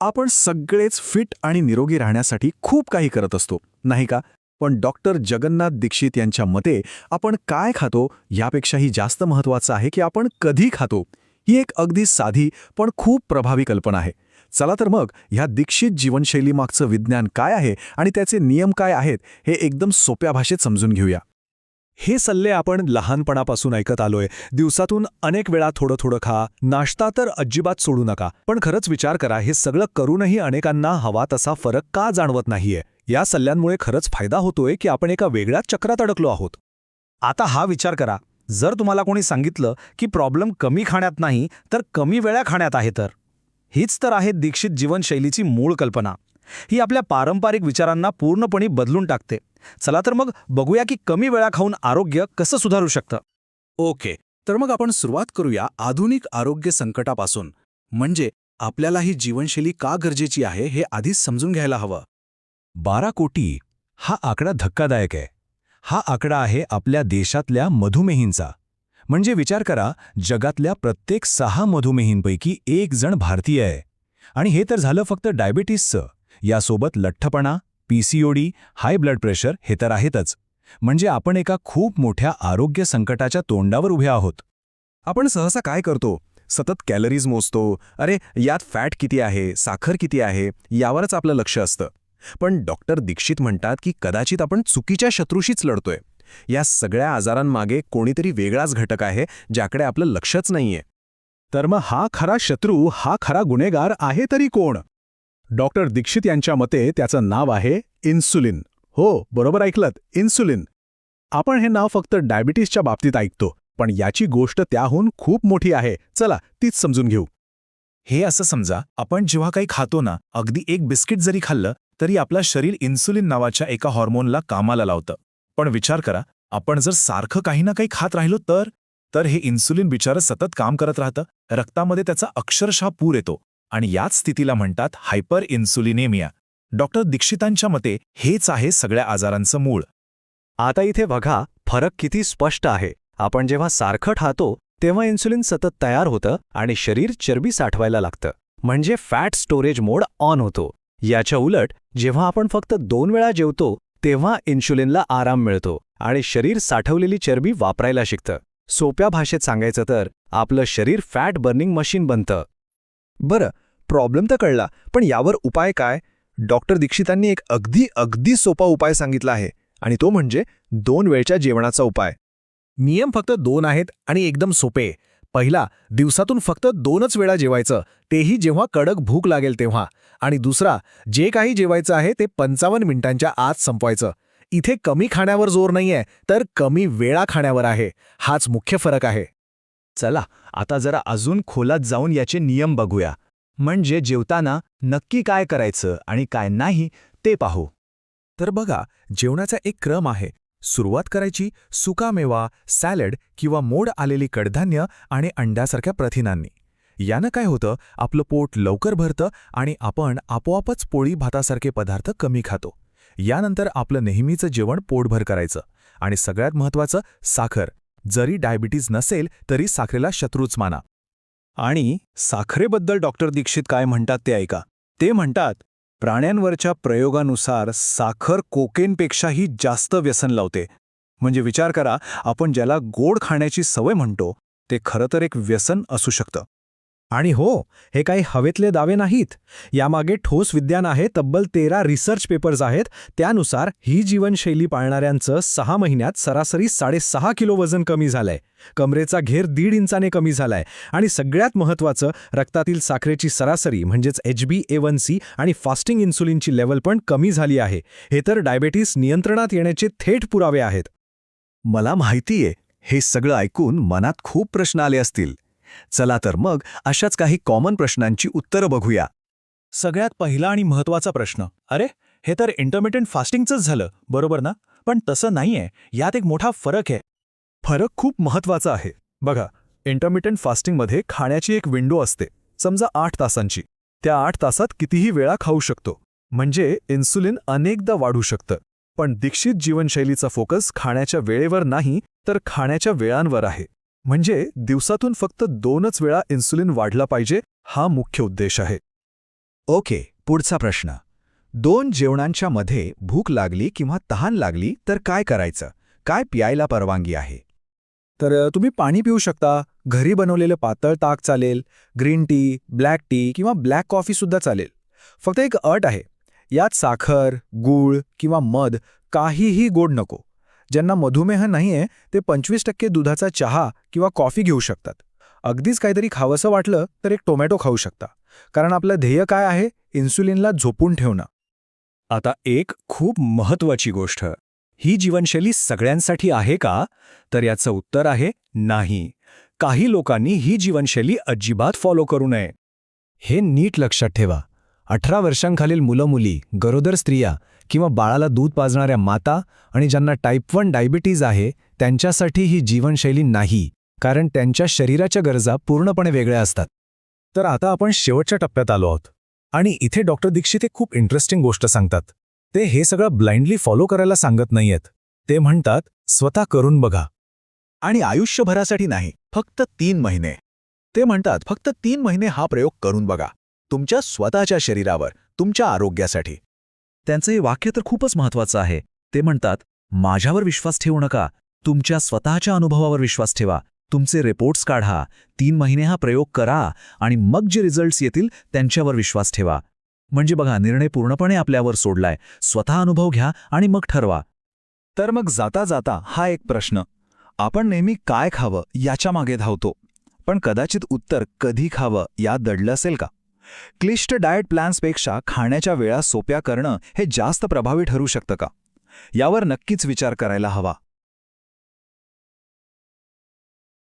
आपण सगळेच फिट आणि निरोगी राहण्यासाठी खूप काही करत असतो नाही का? पण डॉक्टर जगन्नाथ दीक्षित यांच्या मते आपण काय खातो यापेक्षाही जास्त महत्वाचं आहे की आपण कधी खातो. ही एक अगदी साधी पण खूप प्रभावी कल्पना आहे. चला तर मग ह्या दीक्षित जीवनशैलीमागचं विज्ञान काय आहे आणि त्याचे नियम काय आहेत हे एकदम सोप्या भाषेत समजून घेऊया. हे सल्ले आपण लहानपणापासून ऐकत आलोय. दिवसातून अनेक वेळा थोडं थोडं खा. नाश्ता तर अजिबात सोडू नका. पण खरंच विचार करा हे सगळं करूनही अनेकांना हवा तसा फरक का जाणवत नाहीये? या सल्ल्यांमुळे खरंच फायदा होतोय की आपण एका वेगळ्याच चक्रात अडकलो आहोत? आता हा विचार करा. जर तुम्हाला कोणी सांगितलं की प्रॉब्लेम कमी खाण्यात नाही तर कमी वेळा खाण्यात आहे तर. हीच तर आहे दीक्षित जीवनशैलीची मूळ कल्पना. ही आपल्या पारंपरिक विचारांना पूर्णपणे बदलून टाकते. चला तर मग बघूया की कमी वेळा खाऊन आरोग्य कसं सुधारू शकतं. ओके तर मग आपण सुरुवात करूया आधुनिक आरोग्य संकटापासून. म्हणजे आपल्याला ही जीवनशैली का गरजेची आहे हे आधीच समजून घ्यायला हवं. बारा कोटी हा आकडा धक्कादायक आहे. हा आकडा आहे आपल्या देशातल्या मधुमेहींचा. म्हणजे विचार करा जगातल्या प्रत्येक सहा मधुमेहींपैकी एक जण भारतीय आहे. आणि हे तर झालं फक्त डायबिटीसचं. यासोबत लठ्ठपणा पीसीओडी हाय ब्लड प्रेशर हे तर आहेतच. म्हणजे आपण एका खूप मोठ्या आरोग्य संकटाच्या तोंडावर उभे आहोत. आपण सहसा काय करतो? सतत कॅलरीज मोजतो. अरे यात फॅट किती आहे? साखर किती आहे? यावरच आपलं लक्ष असतं. पण डॉक्टर दीक्षित म्हणतात की कदाचित आपण चुकीच्या शत्रूशीच लढतोय. या सगळ्या आजारांमागे कोणीतरी वेगळाच घटक आहे ज्याकडे आपलं लक्षच नाहीये. तर मग हा खरा शत्रू हा खरा गुन्हेगार आहे तरी कोण? डॉक्टर दीक्षित यांच्या मते त्याचं नाव आहे इन्सुलिन. हो बरोबर ऐकलत इन्सुलिन. आपण हे नाव फक्त डायबिटीसच्या बाबतीत ऐकतो पण याची गोष्ट त्याहून खूप मोठी आहे. चला तीच समजून घेऊ. हे असं समजा आपण जेव्हा काही खातो ना अगदी एक बिस्किट जरी खाल्लं तरी आपला शरीर इन्सुलिन नावाच्या एका हॉर्मोनला कामाला लावतं. पण विचार करा आपण जर सारखं काही ना काही खात राहिलो तर? तर हे इन्सुलिन बिचारं सतत काम करत राहतं रक्तामध्ये त्याचा अक्षरशः पूर येतो. आणि याच स्थितीला म्हणतात हायपर इन्सुलिनेमिया डॉक्टर दीक्षितांच्या मते हेच आहे सगळ्या आजारांचं मूळ. आता इथे बघा फरक किती स्पष्ट आहे. आपण जेव्हा सारखं ठातो तेव्हा इन्सुलिन सतत तयार होतं आणि शरीर चरबी साठवायला लागतं. म्हणजे फॅट स्टोरेज मोड ऑन होतो. याच्या उलट जेव्हा आपण फक्त दोन वेळा जेवतो तेव्हा इन्शुलिनला आराम मिळतो आणि शरीर साठवलेली चरबी वापरायला शिकतं. सोप्या भाषेत सांगायचं तर आपलं शरीर फॅट बर्निंग मशीन बनतं. बरं प्रॉब्लेम तर कळला पण यावर उपाय काय? डॉक्टर दीक्षितांनी एक अगदी अगदी सोपा उपाय सांगितला आहे आणि तो म्हणजे दोन वेळच्या जेवणाचा उपाय. नियम फक्त दोन आहेत आणि एकदम सोपे. पहिला दिवसातून फक्त दोनच वेळा जेवायचं तेही जेव्हा कडक भूक लागेल तेव्हा. आणि दुसरा जे काही जेवायचं आहे ते पंचावन्न मिनिटांच्या आत संपवायचं. इथे कमी खाण्यावर जोर नाहीये तर कमी वेळा खाण्यावर आहे. हाच मुख्य फरक आहे. चला आता जरा अजून खोलात जाऊन याचे नियम बघूया. म्हणजे जेवताना नक्की काय करायचं आणि काय नाही ते पाहू. तर बघा जेवणाचा एक क्रम आहे. सुरुवात करायची सुकामेवा सॅलड किंवा मोड आलेली कडधान्य आणि अंड्यासारख्या प्रथिनांनी. यानं काय होतं आपलं पोट लवकर भरतं आणि आपण आपोआपच पोळी भातासारखे पदार्थ कमी खातो. यानंतर आपलं नेहमीचं जेवण पोटभर करायचं आणि सगळ्यात महत्त्वाचं साखर. जरी डायबिटीज नसेल तरी साखरेला शत्रूच माना. आणि साखरेबद्दल डॉक्टर दीक्षित काय म्हणतात ते ऐका. ते म्हणतात प्राण्यांवरच्या प्रयोगानुसार साखर कोकेनपेक्षाही जास्त व्यसन लावते. म्हणजे विचार करा आपण ज्याला गोड खाण्याची सवय म्हणतो ते खरं तर एक व्यसन असू शकतं. आणि हो हे काही हवेतले दावे नाहीत. यामागे ठोस विज्ञान आहे तब्बल तेरा रिसर्च पेपर्स आहेत. त्यानुसार ही जीवनशैली पाळणाऱ्यांचं सहा महिन्यात सरासरी साडेसहा किलो वजन कमी झालंय. कमरेचा घेर दीड इंचाने कमी झालाय. आणि सगळ्यात महत्त्वाचं रक्तातील साखरेची सरासरी म्हणजेच H B A one C आणि फास्टिंग इन्सुलिनची लेवल पण कमी झाली आहे. हे तर डायबेटीस नियंत्रणात येण्याचे थेट पुरावे आहेत. मला माहितीये हे सगळं ऐकून मनात खूप प्रश्न आले असतील. चला तर मग अशाच काही कॉमन प्रश्नांची उत्तरं बघूया. सगळ्यात पहिला आणि महत्त्वाचा प्रश्न अरे हे तर इंटरमिटंट फास्टिंगचंच झालं बरोबर ना? पण तसं नाहीये यात एक मोठा फरक आहे. फरक खूप महत्त्वाचा आहे. बघा इंटरमिटंट फास्टिंगमध्ये खाण्याची एक विंडो असते समजा आठ तासांची. त्या आठ तासात कितीही वेळा खाऊ शकतो. म्हणजे इन्सुलिन अनेकदा वाढू शकतं. पण दीक्षित जीवनशैलीचा फोकस खाण्याच्या वेळेवर नाही तर खाण्याच्या वेळांवर आहे. म्हणजे दिवसातून फक्त दोनच वेळा इन्सुलिन वाढला पाहिजे हा मुख्य उद्देश आहे. ओके पुढचा प्रश्न. दोन जेवणांच्या मध्ये भूक लागली किंवा तहान लागली तर काय करायचं? काय प्यायला परवानगी आहे? तर तुम्ही पाणी पिऊ शकता घरी बनवलेलं पातळ ताक चालेल ग्रीन टी ब्लॅक टी किंवा ब्लॅक कॉफीसुद्धा चालेल. फक्त एक अट आहे यात साखर गूळ किंवा मध काहीही गोड नको. ज्यांना मधुमेह नाहीये ते पंचवीस टक्के दुधाचा चहा किंवा कॉफी घेऊ शकतात. अगदीच काहीतरी खावंसं वाटलं तर एक टोमॅटो खाऊ शकता. कारण आपलं ध्येय काय आहे? इन्सुलिनला झोपून ठेवणं. आता एक खूप महत्वाची गोष्ट. ही जीवनशैली सगळ्यांसाठी आहे का? तर याचं उत्तर आहे नाही. काही लोकांनी ही जीवनशैली अजिबात फॉलो करू नये. हे नीट लक्षात ठेवा. अठरा वर्षांखालील मुलं मुली गरोदर स्त्रिया किंवा बाळाला दूध पाजणाऱ्या माता आणि ज्यांना टाईप वन डायबिटीज आहे त्यांच्यासाठी ही जीवनशैली नाही कारण त्यांच्या शरीराच्या गरजा पूर्णपणे वेगळ्या असतात. तर आता आपण शेवटच्या टप्प्यात आलो आहोत. आणि इथे डॉक्टर दीक्षित एक खूप इंटरेस्टिंग गोष्ट सांगतात. ते हे सगळं ब्लाइंडली फॉलो करायला सांगत नाहीयेत. ते म्हणतात स्वतः करून बघा. आणि आयुष्यभरासाठी नाही फक्त तीन महिने. ते म्हणतात फक्त तीन महिने हा प्रयोग करून बघा. तुमच्या स्वतःच्या शरीरावर तुमच्या आरोग्यासाठी. त्यांचं हे वाक्य तर खूपच महत्वाचं आहे. ते म्हणतात माझ्यावर विश्वास ठेवू नका. तुमच्या स्वतःच्या अनुभवावर विश्वास ठेवा. तुमचे रिपोर्ट्स काढा. तीन महिने हा प्रयोग करा आणि मग जे रिझल्ट्स येतील त्यांच्यावर विश्वास ठेवा. म्हणजे बघा निर्णय पूर्णपणे आपल्यावर सोडलाय. स्वतः अनुभव घ्या आणि मग ठरवा. तर मग जाता जाता हा एक प्रश्न. आपण नेहमी काय खावं याच्या मागे धावतो. पण कदाचित उत्तर कधी खावं यात दडलं असेल का? क्लिष्ट डाएट प्लॅन्सपेक्षा खाण्याच्या वेळा सोप्या करणं हे जास्त प्रभावी ठरू शकतं का? यावर नक्कीच विचार करायला हवा.